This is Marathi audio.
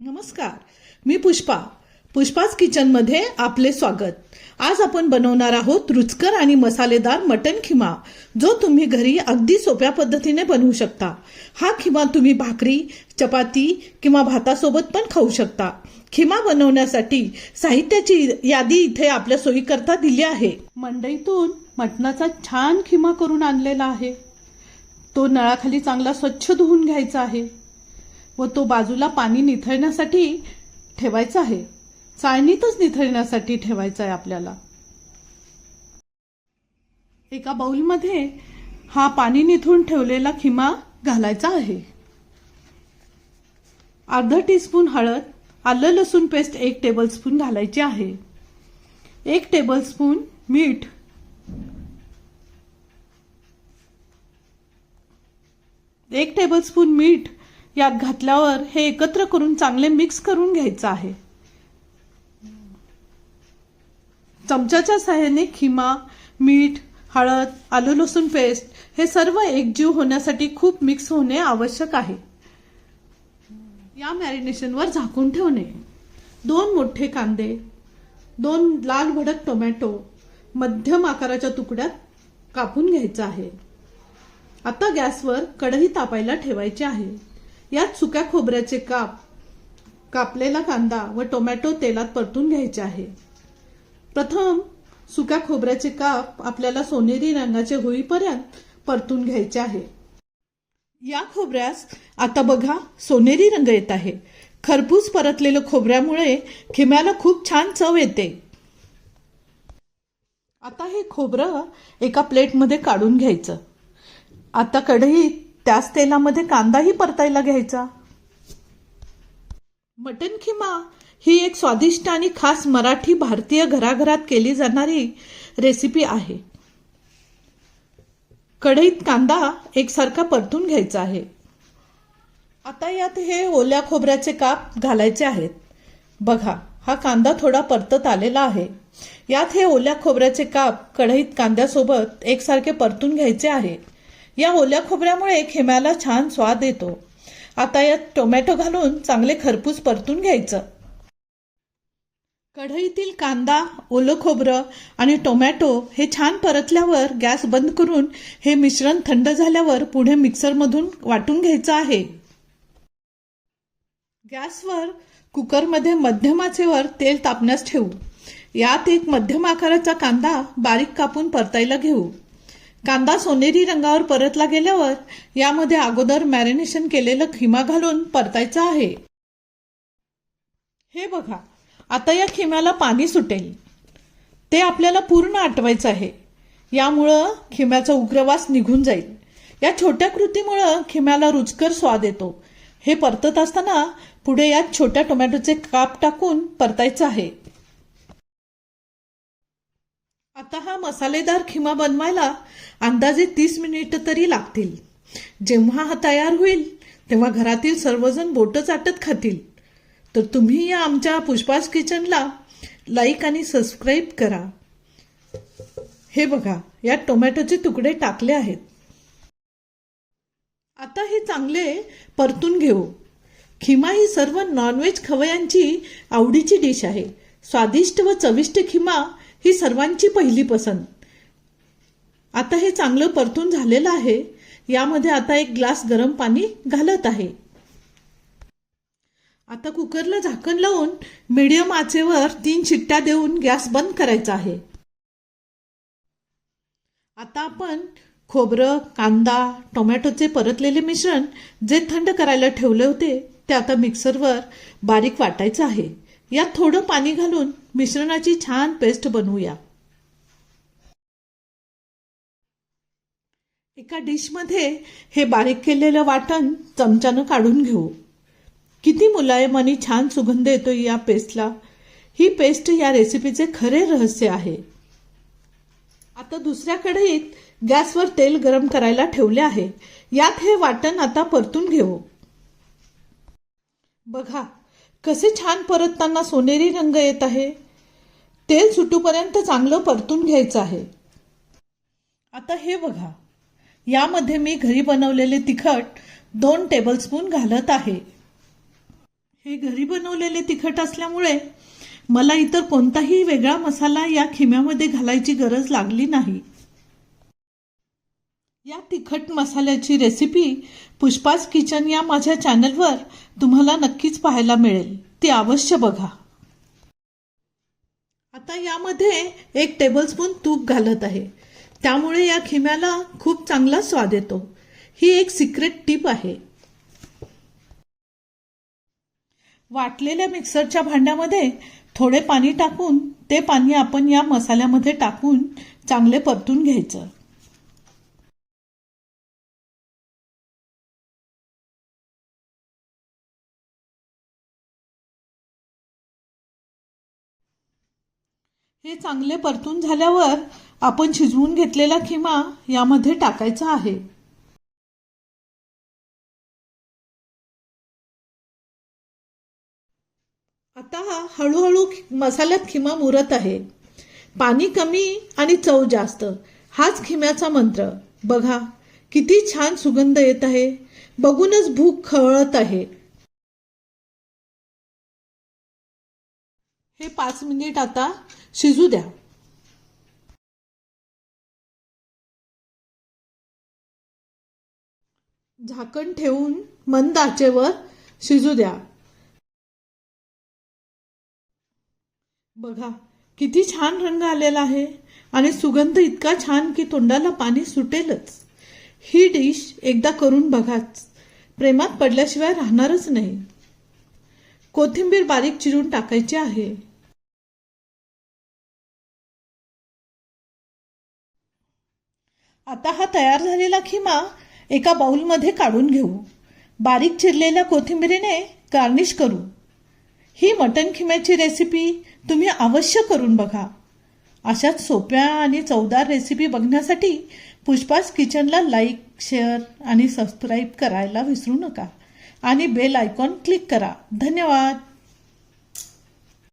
नमस्कार मी पुष्पा. पुष्पाच किचनमध्ये आपले स्वागत. आज आपण बनवणार आहोत रुचकर आणि मसालेदार मटन खिमा जो तुम्ही घरी अगदी सोप्या पद्धतीने बनवू शकता. हा खिमा तुम्ही भाकरी चपाती किंवा भातासोबत पण खाऊ शकता. खिमा बनवण्यासाठी साहित्याची यादी इथे आपल्या सोयीकरता दिली आहे. मंडईतून मटणाचा छान खिमा करून आणलेला आहे. तो नळाखाली चांगला स्वच्छ धुवून घ्यायचा आहे. व तो बाजूला पाणी निथळण्यासाठी ठेवायचा आहे. चाळणीतच निथळण्यासाठी ठेवायचा आहे आपल्याला. एका बाउलमध्ये हा पाणी निथळून ठेवलेला खिमा घालायचा आहे. अर्धा टीस्पून हळद आलं लसूण पेस्ट एक टेबलस्पून घालायची आहे. एक टेबलस्पून मीठ. एक टेबलस्पून मीठ. यात घातल्यावर हे एकत्र करून चांगले मिक्स करून घ्यायचं आहे. चमच्याच्या सहाय्याने खिमा मीठ हळद आलू लसूण पेस्ट हे सर्व एकजीव होण्यासाठी खूप मिक्स होणे आवश्यक आहे. या मॅरिनेशनवर झाकून ठेवणे. दोन मोठे कांदे दोन लाल भडक टोमॅटो मध्यम आकाराच्या तुकड्यात कापून घ्यायचा आहे. आता गॅसवर कढई तापायला ठेवायची आहे. यात सुक्या खोबऱ्याचे काप कापलेला कांदा व टोमॅटो तेलात परतून घ्यायचे आहे. प्रथम सुक्या खोबऱ्याचे काप आपल्याला सोनेरी रंगाचे होईपर्यंत परतून घ्यायचे आहे. या खोबऱ्यास आता बघा सोनेरी रंग येत आहे. खरपूस परतलेलं खोबऱ्यामुळे खिम्याला खूप छान चव येते. आता हे खोबरं एका प्लेटमध्ये काढून घ्यायचं. आता कढईत त्याच तेलामध्ये कांदाही परतायला घ्यायचा. मटन खिमा ही एक स्वादिष्ट आणि खास मराठी भारतीय घराघरात केली जाणारी रेसिपी आहे. कढईत कांदा एकसारखा परतून घ्यायचा आहे. आता यात हे ओल्या खोबऱ्याचे काप घालायचे आहेत. बघा हा कांदा थोडा परतत आलेला आहे. यात हे ओल्या खोबऱ्याचे काप कढईत कांद्यासोबत एकसारखे परतून घ्यायचे आहे. या ओल्या खोबऱ्यामुळे खेम्याला छान स्वाद येतो. आता यात टोमॅटो घालून चांगले खरपूस परतून घ्यायचं. कढईतील कांदा ओलं खोबरं आणि टोमॅटो हे छान परतल्यावर गॅस बंद करून हे मिश्रण थंड झाल्यावर पुढे मिक्सरमधून वाटून घ्यायचं आहे. गॅसवर कुकरमध्ये मध्यम आचेवर तेल तापण्यास ठेवू. यात एक मध्यम आकाराचा कांदा बारीक कापून परतायला घेऊ. कांदा सोनेरी रंगावर परतला गेल्यावर यामध्ये अगोदर मॅरिनेशन केलेलं खिमा घालून परतायचं आहे. हे बघा आता या खिम्याला पाणी सुटेल. ते आपल्याला पूर्ण आटवायचं आहे. यामुळं खिम्याचा उग्रवास निघून जाईल. या छोट्या कृतीमुळं खिम्याला रुचकर स्वाद येतो. हे परतत असताना पुढे यात छोट्या टोमॅटोचे काप टाकून परतायचं आहे. आता हा मसालेदार खिमा बनवायला अंदाजे तीस मिनिटं तरी लागतील. जेव्हा हा तयार होईल तेव्हा घरातील सर्वजण बोटं चाटत खातील. तर तुम्ही या आमच्या पुष्पास किचनला लाईक आणि सबस्क्राईब करा. हे बघा यात टोमॅटोचे तुकडे टाकले आहेत. आता हे चांगले परतून घेऊ. खिमा ही सर्व नॉनव्हेज खवयांची आवडीची डिश आहे. स्वादिष्ट व चविष्ट खिमा ही सर्वांची पहिली पसंत. आता हे चांगलं परतून झालेलं आहे. यामध्ये आता एक ग्लास गरम पाणी घालत आहे. आता कुकरला झाकण लावून मीडियम आचेवर तीन शिट्ट्या देऊन गॅस बंद करायचा आहे. आता आपण खोबरं कांदा टोमॅटोचे परतलेले मिश्रण जे थंड करायला ठेवले होते ते आता मिक्सरवर बारीक वाटायचं आहे. यात थोडं पाणी घालून मिश्रणाची छान पेस्ट बनवूया. एका डिशमध्ये हे बारीक केलेलं वाटण चमच्यानं काढून घेऊ. किती मुलायम आणि छान सुगंध येतो या पेस्टला. ही पेस्ट या रेसिपीचे खरे रहस्य आहे. आता दुसऱ्या कढईत गॅसवर तेल गरम करायला ठेवले आहे. यात हे वाटण आता परतून घेऊ. बघा कसे छान परतताना सोनेरी रंग येत आहे. तेल सुटूपर्यंत चांगलं परतून घ्यायचं आहे. आता हे बघा. यामध्ये मी घरी बनवलेले तिखट दोन टेबलस्पून घालत आहे. हे घरी बनवलेले तिखट असल्यामुळे मला इतर कोणताही वेगळा मसाला या खिम्यामध्ये घालायची गरज लागली नाही. या तिखट मसाल्याची रेसिपी पुष्पाज किचन या माझ्या चॅनलवर तुम्हाला नक्कीच पाहायला मिळेल. ती अवश्य बघा. यामध्ये एक टेबलस्पून तूप घालत आहे. त्यामुळे या खिम्याला खूप चांगला स्वाद येतो. ही एक सिक्रेट टीप आहे. वाटलेल्या मिक्सरच्या भांड्यामध्ये थोडे पाणी टाकून ते पाणी आपण या मसाल्यामध्ये टाकून चांगले परतून घ्यायचं. हे चांगले परतून झाल्यावर आपण शिजवून घेतलेला खिमा यामध्ये टाकायचा आहे. आता हळूहळू मसाल्यात खिमा मुरत आहे. पाणी कमी आणि चव जास्त हाच खिम्याचा मंत्र. बघा किती छान सुगंध येत आहे. बघूनच भूक खवळत आहे. हे पाच मिनिट आता शिजू द्या. झाकण ठेवून मंद आचेवर शिजू द्या. बघा किती छान रंग आलेला आहे आणि सुगंध इतका छान की तोंडाला पाणी सुटेलच. ही डिश एकदा करून बघाच. प्रेमात पडल्याशिवाय राहणारच नाही. कोथिंबीर बारीक चिरून टाकायची आहे. आता हा तयार झालेला खिमा एका बाउलमध्ये काढून घेऊ. बारीक चिरलेल्या कोथिंबीरीने गार्निश करू. ही मटण खिम्याची रेसिपी तुम्ही अवश्य करून बघा. अशाच सोप्या आणि चवदार रेसिपी बघण्यासाठी पुष्पास किचनला लाईक शेअर आणि सबस्क्राईब करायला विसरू नका. आणि बेल आयकॉन क्लिक करा. धन्यवाद!